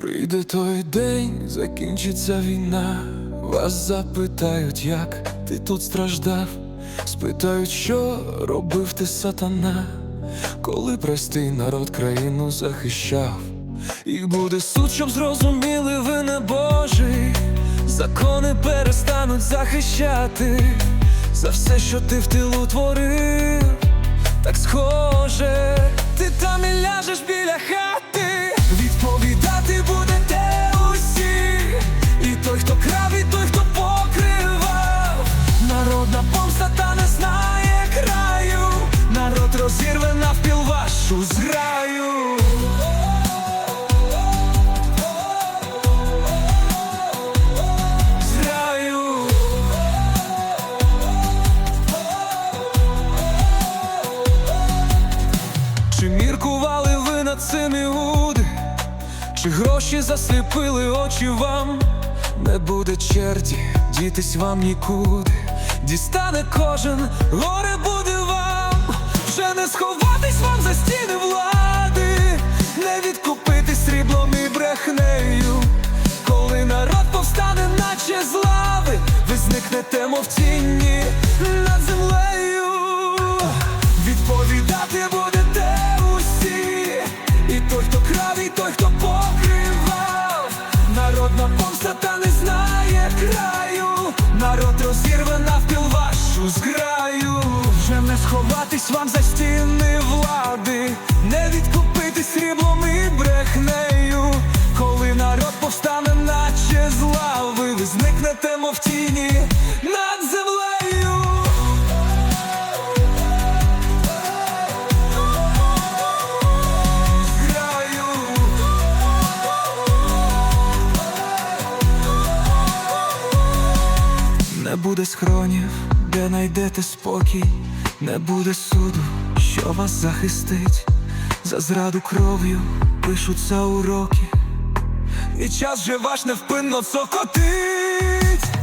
Прийде той день, закінчиться війна. Вас запитають, як ти тут страждав. Спитають, що робив ти сатана, коли простий народ країну захищав. І буде суд, щоб зрозуміли, ви не Божий. Закони перестануть захищати за все, що ти в тилу творив так схоже, ти там і ляжеш Чи міркували ви над цим іуди? Чи гроші засліпили очі вам? Не буде черті, дітись вам нікуди. Дістане кожен, горе буде вам, вже не сховатись вам за стіни хто той, хто покривав. Народна помста та не знає краю. Народ розірве навпіл вашу зграю. Вже не сховатись вам за стіни влади, не відкупити сріблом і брехнею. Коли народ повстане, наче з лави, ви зникнете, мов тіні Не буде схронів, де найдете спокій, не буде суду, що вас захистить, за зраду кров'ю пишуться уроки, і час же ваш невпинно цокотить.